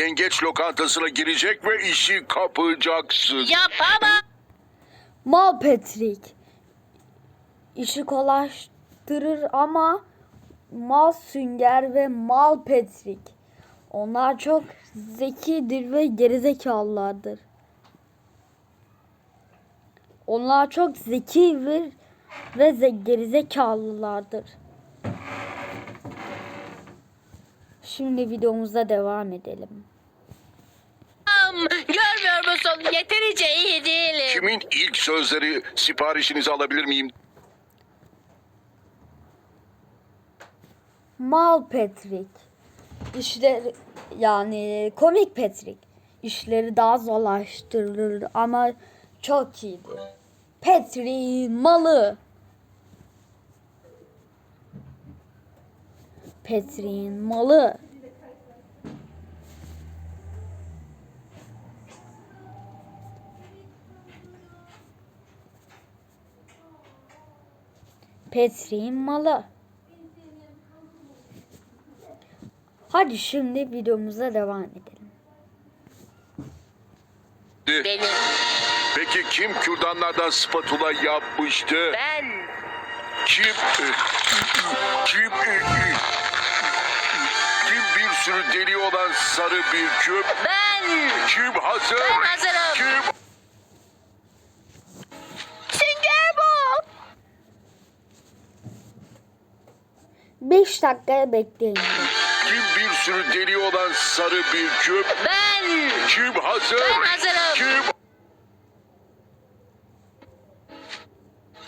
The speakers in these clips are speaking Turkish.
Yengeç lokantasına girecek ve işi kapacaksın. Yapamam. Mal Patrick. İşi kolaylaştırır ama Mal Sünger ve Mal Patrick. Onlar çok zekidir ve gerizekalılardır. Onlar çok zeki ve, ve ze- gerizekalılardır. Şimdi videomuza devam edelim. Görmüyor musun? Yeterince iyi değilim. Kimin ilk sözleri siparişinizi alabilir miyim? Mal Patrick. İşleri yani komik Patrick. İşleri daha zorlaştırılır ama çok iyidir. Patrick malı. Patrick'in malı. Patrick'in malı. Hadi şimdi videomuza devam edelim. Benim. Peki kim kürdanlardan spatula yapmıştı? Ben. Kim? Kim? Sürü deli olan sarı bir küp? Ben. Kim hazır? Ben hazırım. Kim? Sünger Bob. 5 dakikaya bekleyin. Kim bir sürü deli olan sarı bir küp? Ben. Kim hazır? Ben hazırım. Kim?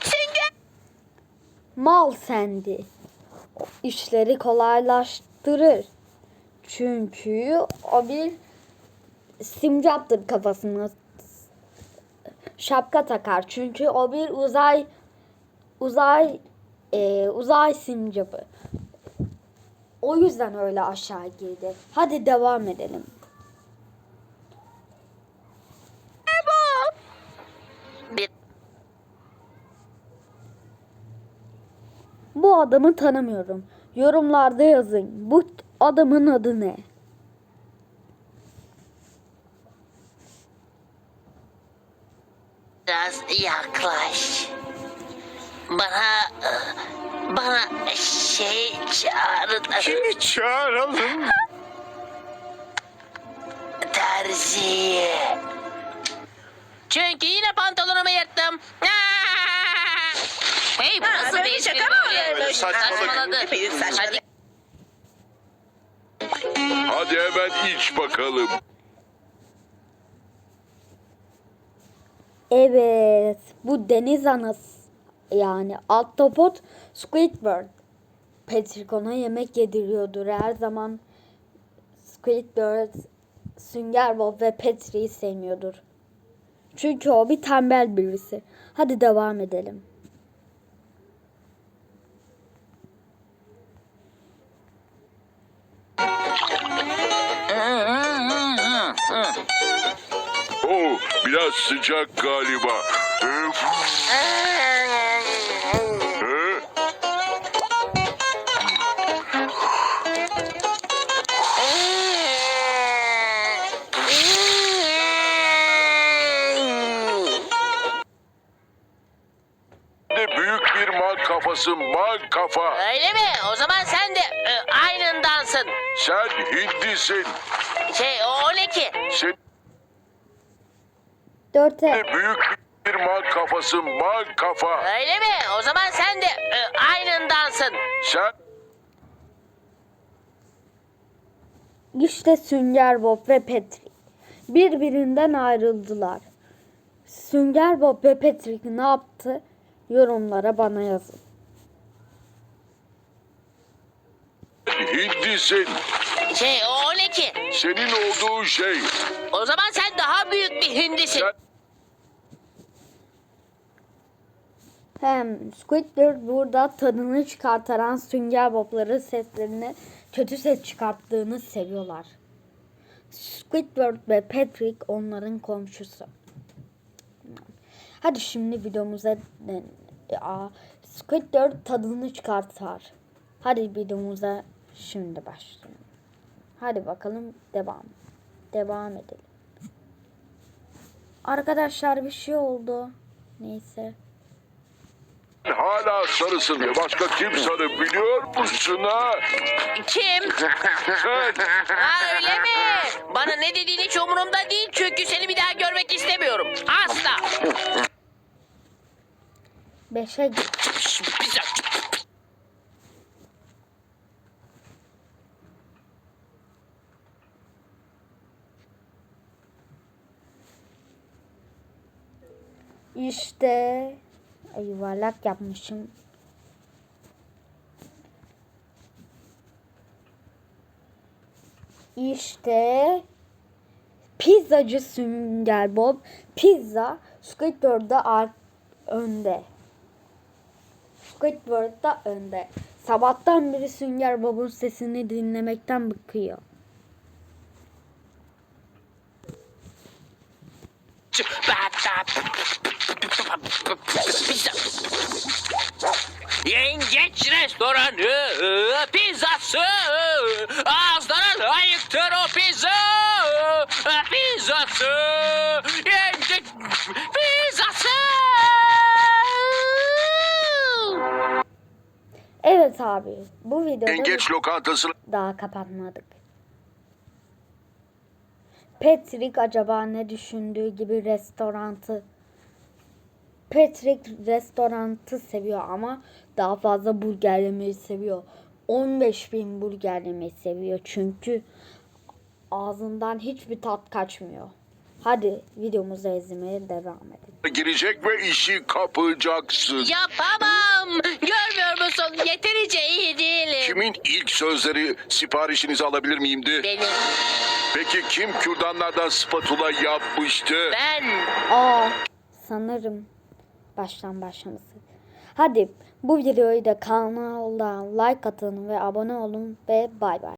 Sünger. Mal sendi. İşleri kolaylaştırır. Çünkü o bir simcaptır kafasına. Şapka takar. Çünkü o bir uzay uzay e, uzay simcapı. O yüzden öyle aşağı girdi. Hadi devam edelim. Bu adamı tanımıyorum. Yorumlarda yazın. Bu adamın adı ne? Biraz yaklaş. Bana bana şey çağırın. Kimi çağıralım? Terzi. Çünkü yine pantolonumu yırttım. Hey bu nasıl bir şaka mı? Saçmaladı. Hadi Hadi hemen iç bakalım. Evet, bu deniz anası yani ahtapot Squidward. Patrick ona yemek yediriyordur her zaman. Squidward, Sünger Bob ve Patrick'i sevmiyordur. Çünkü o bir tembel birisi. Hadi devam edelim. Biraz sıcak galiba. De büyük bir mal kafası, mal kafa. Öyle mi? O zaman sen de e, aynındansın. Sen hindisin. Şey o, o ne ki? Sen Dörte. de büyük bir mal kafası, mal kafa. Öyle mi? O zaman sen de e, aynındansın. Sen İşte Sünger Bob ve Patrick. Birbirinden ayrıldılar. Sünger Bob ve Patrick ne yaptı? Yorumlara bana yazın. hindisin. Şey o ne ki? Senin olduğun şey. O zaman sen daha büyük bir hindisin. Sen Hem Squidward burada tadını çıkartaran Sünger Bob'ların seslerini kötü ses çıkarttığını seviyorlar. Squidward ve Patrick onların komşusu. Hadi şimdi videomuza Aa, Squidward tadını çıkartar. Hadi videomuza şimdi başlayalım. Hadi bakalım devam. devam edelim. Arkadaşlar bir şey oldu. Neyse. Hala sarısın ve başka kim sarı biliyor musun ha? Kim? Sen. Ha öyle mi? Bana ne dediğin hiç umurumda değil çünkü seni bir daha görmek istemiyorum. Asla. Beşe git. Pizza. İşte yuvarlak yapmışım. İşte pizzacı Sünger Bob pizza Squidward'da ar- önde. Squidward'da önde. Sabahtan beri Sünger Bob'un sesini dinlemekten bıkıyor. Pizza. Yengeç restoranı pizzası ağızlara layıktır o pizza pizzası yengeç pizzası Evet abi bu videoda Yengeç lokantasına daha kapatmadık. Patrick acaba ne düşündüğü gibi restorantı Patrick restorantı seviyor ama daha fazla burger yemeyi seviyor. 15 bin burger yemeyi seviyor çünkü ağzından hiçbir tat kaçmıyor. Hadi videomuza izlemeye devam edelim. girecek ve işi kapacaksın. Yapamam görmüyor musun yeterince iyi değilim Kimin ilk sözleri siparişinizi alabilir miyimdi? Benim Peki kim kürdanlardan spatula yapmıştı? ben Aa sanırım baştan başlaması. Hadi bu videoyu da kanalda like atın ve abone olun ve bay bay.